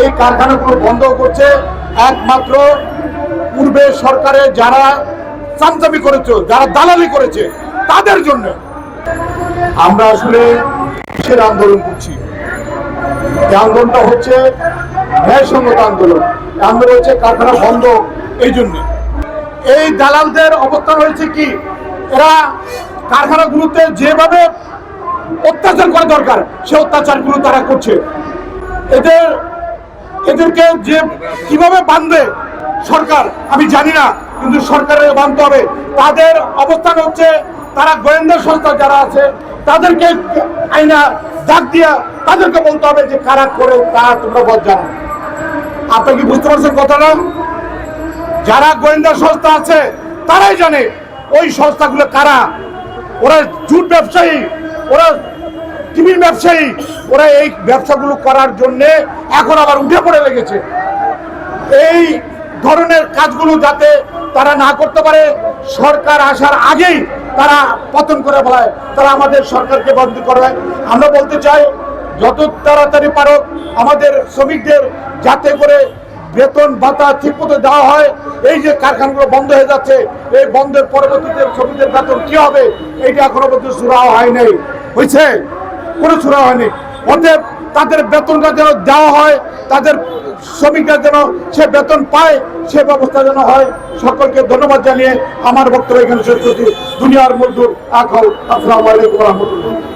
এই কারখানাগুলো বন্ধ করছে। একমাত্র পূর্বে সরকারে যারা চামচামি করেছে, যারা দালালি করেছে, তাদের জন্য আমরা আসলে কিসের আন্দোলন করছি। এই আন্দোলনটা হচ্ছে ন্যায়সঙ্গত আন্দোলন। আন্দোলন হচ্ছে কারখানা বন্ধ এই জন্য। এই দালালদের অবস্থান হয়েছে কি? এরা কারখানাগুলোতে যেভাবে অত্যাচার করা দরকার, সে অত্যাচারগুলো তারা করছে। এদের এদেরকে যে কীভাবে বাঁধবে সরকার, আমি জানি না, কিন্তু সরকারের বাঁধতে হবে। তাদের অবস্থান হচ্ছে, তারা গোয়েন্দা সংস্থা যারা আছে, তাদেরকে আইনা ডাক দিয়া তাদেরকে বলতে হবে যে কারা করে তা তোমরা বল জানো। আপনি কি বুঝতে পারছেন কথাটা? যারা গোয়েন্দা সংস্থা আছে, তারাই জানে ওই সংস্থাগুলো কারা। ওরা জুট ব্যবসায়ী, ওরা টিভির ব্যবসায়ী, ওরা এই ব্যবসাগুলো করার জন্যে এখন আবার উঠে পড়ে লেগেছে। এই ধরনের কাজগুলো যাতে তারা না করতে পারে, সরকার আসার আগেই তারা পতন করে ফেলায় তারা আমাদের সরকারকে বন্ধ করবে। আমরা বলতে চাই, যত তাড়াতাড়ি পারো, আমাদের শ্রমিকদের যাতে করে বেতন ভাতা ঠিক মতো দেওয়া হয়, এই যে কারখানাগুলো বন্ধ হয়ে যাচ্ছে, এই বন্ধের পরবর্তীতে শ্রমিকদের বেতন কি হবে, এইটা এখনও পর্যন্ত সুরাও হয় নাই। হয়েছে? কোনো ছোড়া হয়নি। অতএব তাদের বেতনটা যেন দেওয়া হয়, তাদের শ্রমিকরা যেন সে বেতন পায়, সে ব্যবস্থা যেন হয়। সকলকে ধন্যবাদ জানিয়ে আমার বক্তব্য এখানে শেষ করছি। দুনিয়ার মধ্যে আখাও আসসালামু আলাইকুম রহমতুল্লাহ।